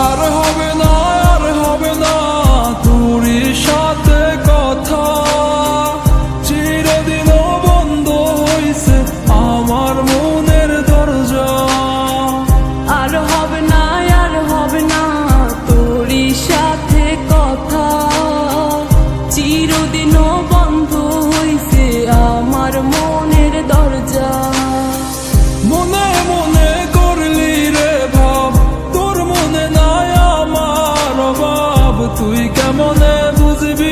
আর হবে না কেমনে বুঝবি